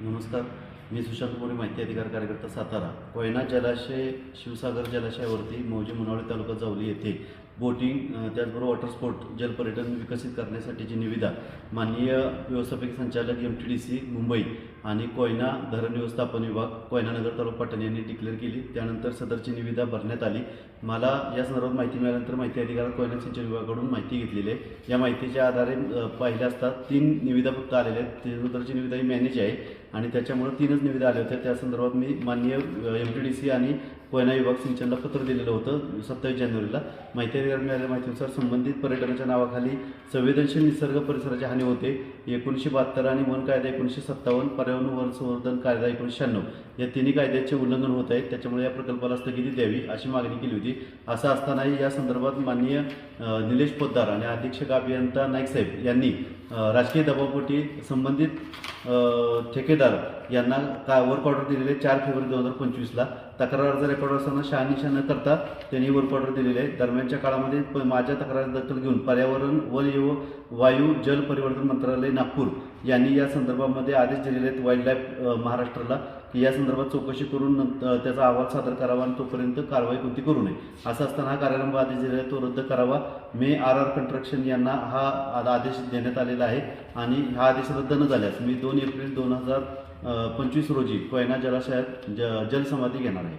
नमस्कार. मी सुशांत मोरे माहिती अधिकार कार्यकर्ता सातारा. कोयना जलाशय शिवसागर जलाशयावरती मौजे मुनावळे तालुका जावली येथे बोटिंग त्याचबरोबर वॉटर स्पोर्ट जलपर्यटन विकसित करण्यासाठीची निविदा माननीय व्यवस्थापकीय संचालक M T D C Mumbai आणि कोयना धरण व्यवस्थापन विभाग कोयनानगर तालुका पाटण यांनी डिक्लेअर केली. त्यानंतर सदरची निविदा भरण्यात आली. मला या संदर्भात माहिती मिळाल्यानंतर माहिती अधिकारात कोयना सिंचन विभागाकडून माहिती घेतलेली आहे. या माहितीच्या आधारे पाहिले असता तीन निविदा फक्त आलेल्या आहेत. त्यानंतरची निविदा ही मॅनेज आहे आणि त्याच्यामुळे तीनच निविदा आल्या होत्या. त्या संदर्भात मी माननीय एम टी डी सी आणि कोयना विभाग सिंचनला पत्र दिलेलं होतं सत्तावीस जानेवारीला. माहिती अधिकार मिळालेल्या माहितीनुसार संबंधित पर्यटनाच्या नावाखाली संवेदनशील निसर्ग परिसराची हानी होते. एकोणीसशे बहात्तर आणि वन कायदा एकोणीसशे सत्तावन्न पर्यावरण वन संवर्धन कायदा एकोणीसशे शहाण्णव या तिन्ही कायद्याचे उल्लंघन होत आहे त्याच्यामुळे या प्रकल्पाला स्थगिती द्यावी अशी मागणी केली होती. असं असतानाही या संदर्भात माननीय निलेश पोद्दार आणि अधीक्षक अभियंता नाईक साहेब यांनी राजकीय दबावपोटी संबंधित ठेकेदार यांना का वर्क ऑर्डर दिलेले चार फेब्रुवारी दोन हजार पंचवीसला तक्रार अर्ज रेकॉर्ड शहानिशा न करता त्यांनी वर्क ऑर्डर दिलेले आहे दरम्यानच्या काळामध्ये प- माझ्या तक्रार दखल घेऊन पर्यावरण वन व वायू जल परिवर्तन मंत्रालय नागपूर यांनी या संदर्भामध्ये आदेश दिलेले आहेत वाईल्ड लाईफ महाराष्ट्राला की या संदर्भात चौकशी करून नंतर त्याचा अहवाल सादर करावा आणि तोपर्यंत कारवाई कोणती करू नये. असं असताना हा कार्यारंभ आदेश दिलेला आहे तो रद्द करावा. मे आर आर कंस्ट्रक्शन यांना हा आदेश देण्यात आलेला आहे आणि हा आदेश रद्द न झाल्यास मी दोन एप्रिल दोन हजार पंचवीस रोजी कोयना जलाशयात ज जलसमाधी घेणार आहे.